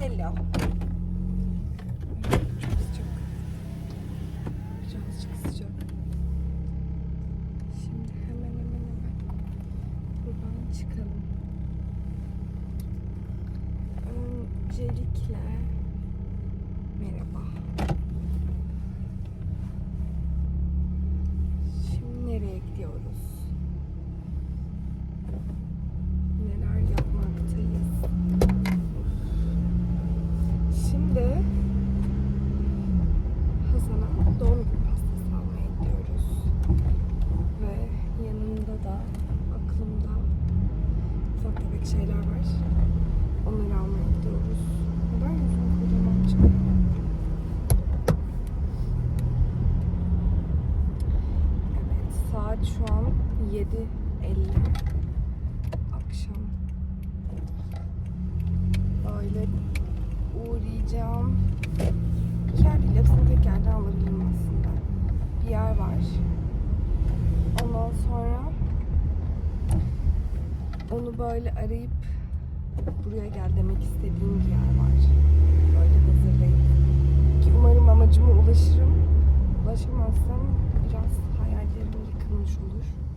Hello. Çok sıcak. Birazcık sıcak. Şimdi hemen hemen hemen buradan çıkalım. Öncelikle merhaba. Şimdi nereye gidiyoruz? Saat şu an 7.50 akşam. Böyle uğrayacağım. İki yer değil, tek yerden alabilirim aslında. Bir yer var. Ondan sonra onu böyle arayıp buraya gel demek istediğim bir yer var. Böyle hazırlayıp. Ki umarım amacıma ulaşırım. Ulaşamazsam yıkılmış olur.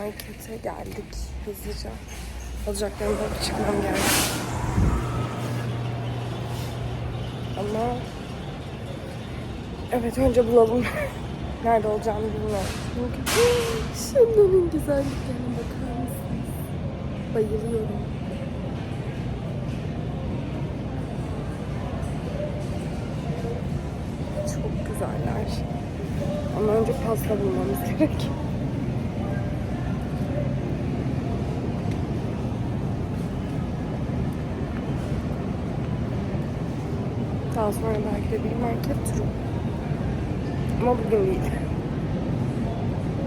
Markete geldik hızlıca. Alacaklarımı alıp çıkmam gerek. Ama evet önce bulalım. Nerede olacağını bilmiyorum. Çünkü şunların güzelliklerine bakar mısınız? Bayılıyorum. Çok güzeller. Ama önce pasta bulmamız gerek. Daha sonra belki de bir market turu. Ama bugün değil.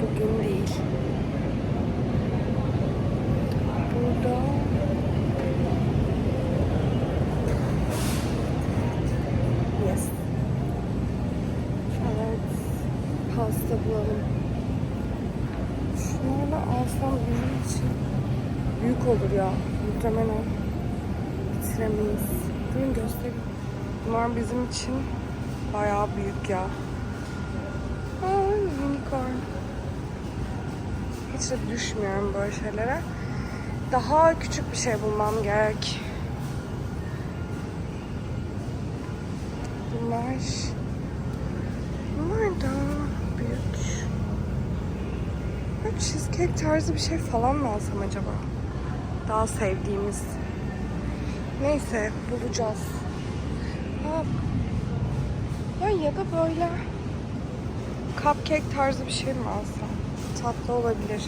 Bugün değil. Burada Yes. Evet. Pasta bulalım. Şunlarla alsam bizim için büyük olur ya. Muhtemelen bitiremeyiz. Durun göstereyim. Bunlar bizim için bayağı büyük ya. Ay unicorn. Hiç de düşmüyorum böyle şeylere. Daha küçük bir şey bulmam gerek. Bunlar Bunlar da büyük. Böyle cheesecake tarzı bir şey falan mı alsam acaba? Daha sevdiğimiz. Neyse bulacağız. Ha, ya, ya da böyle cupcake tarzı bir şey mi alsam? Tatlı olabilir.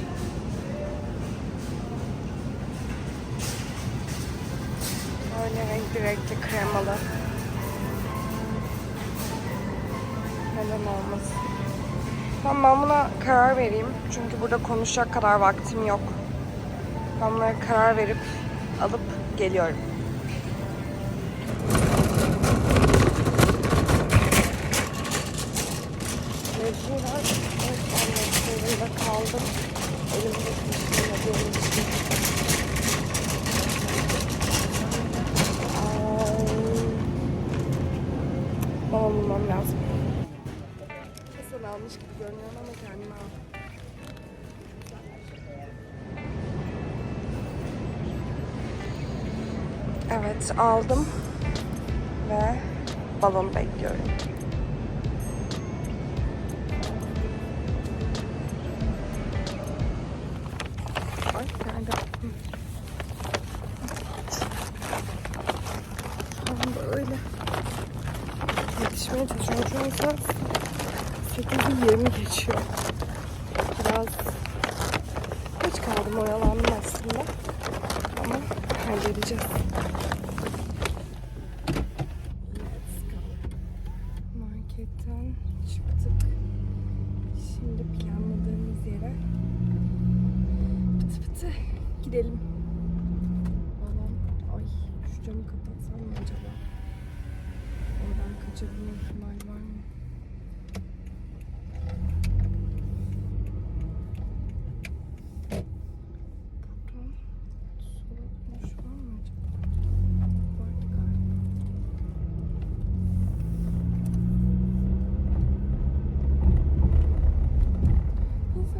Böyle renkli renkli kremalı. Neden olmasın? Tamam ben buna karar vereyim. Çünkü burada konuşacak kadar vaktim yok. Ben buna karar verip alıp geliyorum. Kaldım. Elimde düşünemediğim için. Ay. Baba bulmam lazım. Hasan almış gibi görünüyor ama kendime al. Evet aldım ve balon bekliyorum. Ay nerede? Hı. böyle yetişmeye çalışıyorum. Şu an saat 8'i 20 geçiyor. Biraz geç kaldım oyalandım aslında. Ama halledeceğiz. Let's go. Marketten çıktık. Şimdi planladığımız yere pıtı pıtı gidelim. Babam, ay şu camı kapatsam mı acaba? Oradan kaçabilme ihtimali var mı? Buradan sola dönüş var mı acaba? Vardı galiba. Neyse.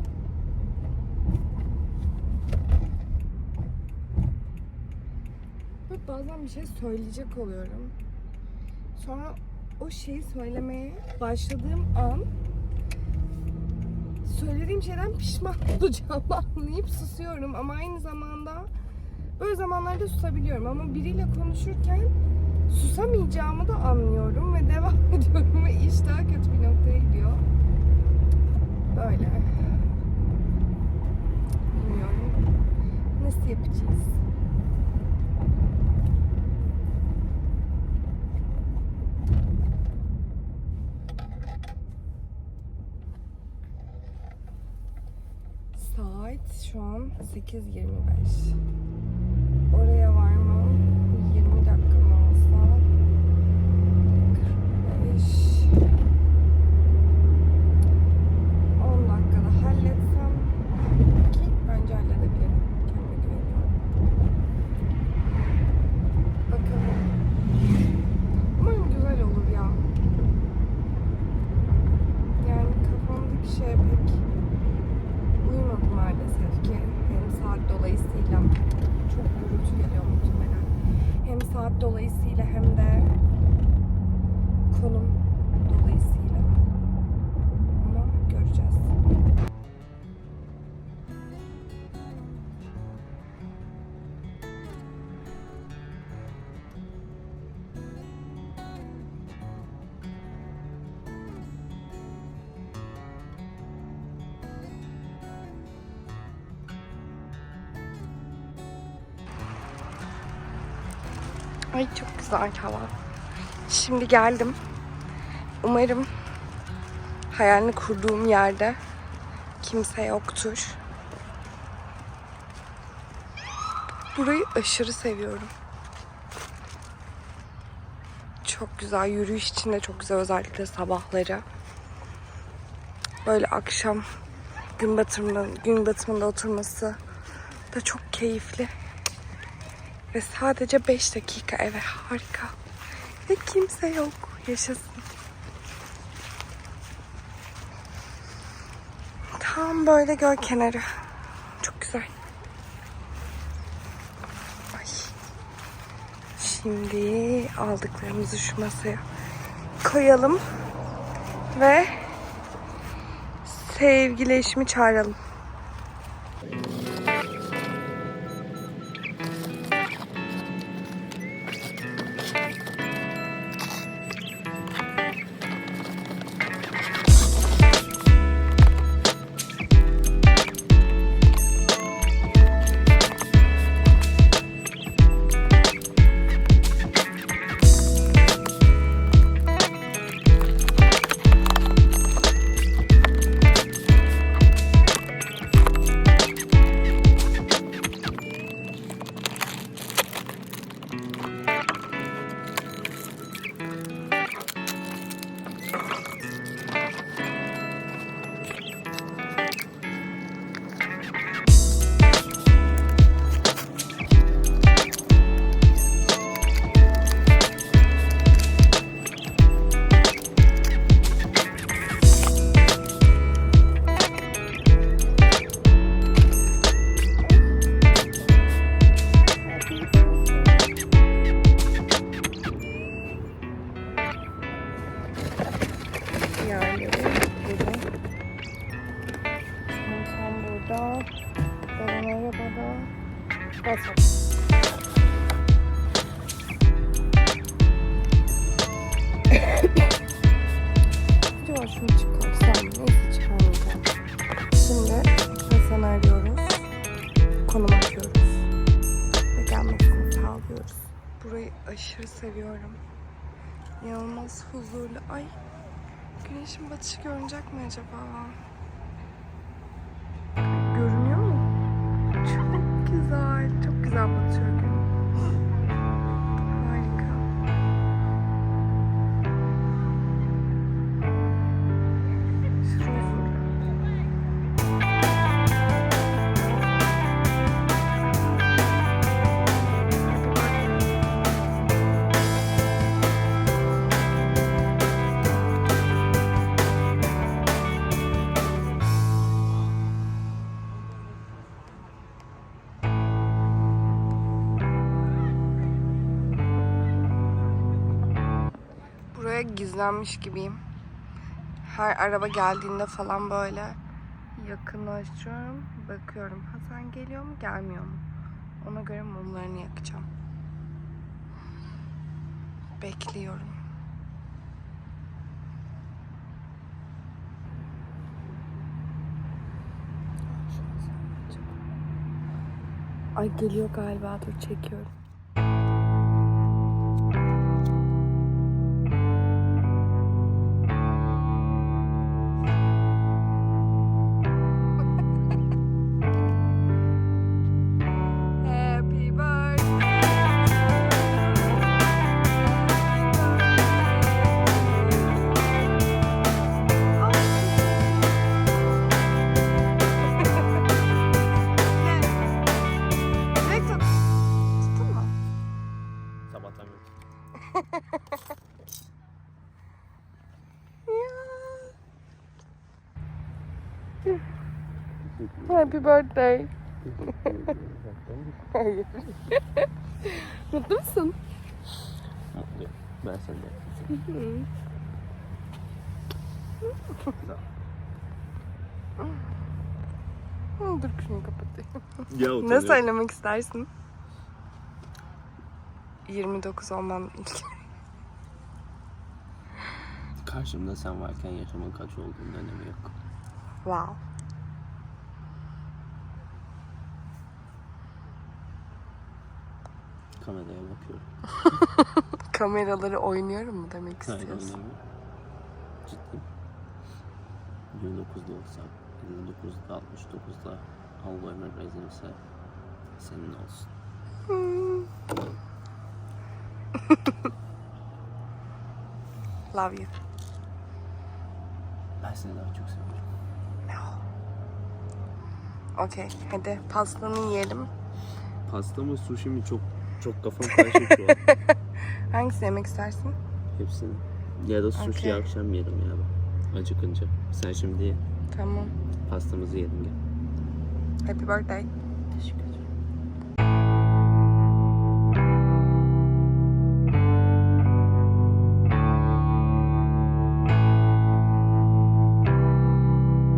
Ve bazen bir şey söyleyecek oluyorum. Sonra o şeyi söylemeye başladığım an söylediğim şeyden pişman olacağımı anlayıp susuyorum ama aynı zamanda böyle zamanlarda susabiliyorum ama biriyle konuşurken susamayacağımı da anlıyorum ve devam ediyorum ve iş daha kötü bir noktaya gidiyor. Böyle. Bilmiyorum. Nasıl yapacağız? Saat şu an 8.25. Oraya varmam Ay çok güzel hava. Şimdi geldim. Umarım hayalini kurduğum yerde kimse yoktur. Burayı aşırı seviyorum. Çok güzel. Yürüyüş için de çok güzel. Özellikle sabahları. Böyle akşam gün batımında, gün batımında oturması da çok keyifli. Ve sadece 5 dakika eve harika. Ve kimse yok. Yaşasın. Tam böyle göl kenarı. Çok güzel. Ay. Şimdi aldıklarımızı şu masaya koyalım. Ve sevgili eşimi çağıralım. Çıkarsam neyse çıkarmayacağım. Şimdi Hasan'ı arıyoruz. Konum atıyoruz. Ve gelmesini sağlıyoruz. Burayı aşırı seviyorum. İnanılmaz huzurlu. Ay güneşin batışı görünecek mi acaba? Buraya gizlenmiş gibiyim. Her araba geldiğinde falan böyle yakınlaşıyorum. Bakıyorum. Hasan geliyor mu gelmiyor mu? Ona göre mumlarını yakacağım. Bekliyorum. Ay geliyor galiba dur çekiyorum. Birthday. Hayır. Mutlu musun? Mutluyum. Ben senden. Hı, Dur şunu kapatayım. Ya Ne söylemek istersin? 29 olmam ilk. Karşımda sen varken yaşamın kaç olduğunun önemi yok. Wow. Kameraya bakıyorum. Kameraları oynuyorum mu demek istiyorsun? Ciddiyim. 29'da olsam, 29'da 69'da Allah ömür verirse senin olsun. Love you. Ben seni daha çok seviyorum. Okey hadi pastanı yiyelim. Pasta mı sushi mi çok çok kafam karışık şu an. Hangisini yemek istersin? Hepsini. Ya da sushi Okey. akşam yiyelim ya. Acıkınca. Sen şimdi ye. Tamam. Pastamızı yiyelim gel. Happy birthday. Teşekkür